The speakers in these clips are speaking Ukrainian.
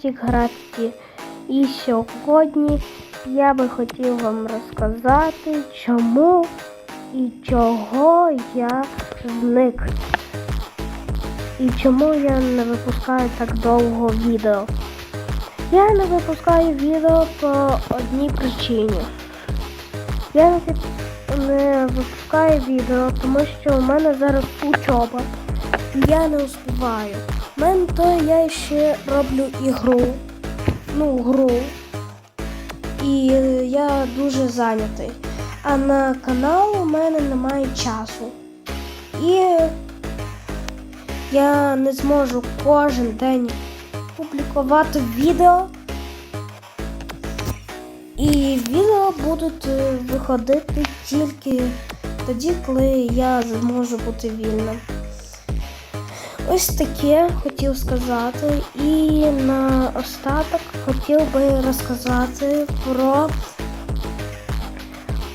Фантік Графіті. І сьогодні я би хотів вам розказати, чому і чого я зник. І чому я не випускаю так довго відео. Я не випускаю відео по одній причині. Я не випускаю відео, тому що у мене зараз учоба. І я не успіваю. У мене то я ще роблю ігру. Ну, гру. І я дуже зайнятий. А на канал у мене немає часу. І я не зможу кожен день публікувати відео. І відео будуть е, виходити тільки тоді, коли я зможу бути вільним. Ось таке хотів сказати. І на остаток хотів би розказати про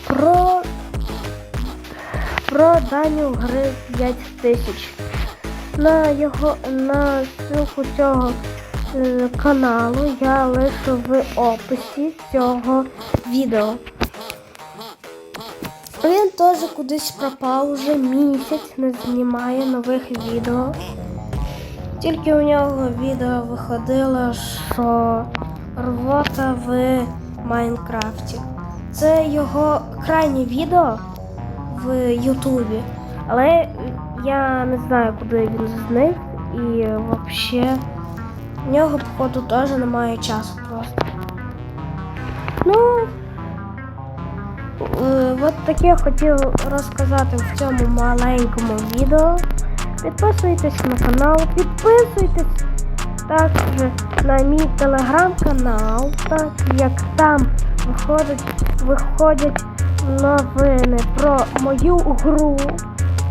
про, про Даню гри 5000. На його на ссылку цього е, каналу я лишу в описі цього відео. Він кудись пропав вже місяць, не знімає нових відео. Тільки у нього відео виходило, що рвота в Майнкрафті. Це його крайнє відео в Ютубі. Але я не знаю, куди він зник. І взагалі в нього, походу, теж немає часу просто. Ну, От таке хотів розказати в цьому маленькому відео. Підписуйтесь на канал, підписуйтесь також на мій телеграм-канал, так як там виходять, виходять новини про мою гру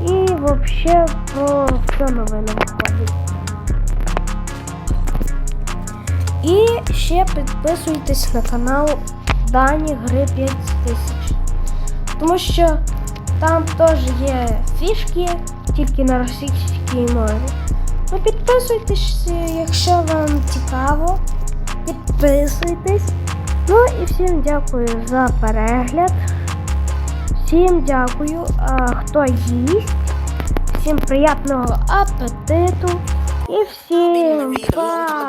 і взагалі про все новини виходять. І ще підписуйтесь на канал Дані Гри 5000. Тому що там теж є фішки, тільки на російській мові. Ну підписуйтесь, якщо вам цікаво. Підписуйтесь. Ну і всім дякую за перегляд. Всім дякую, а, хто їсть. Всім приятного апетиту. І всім пока!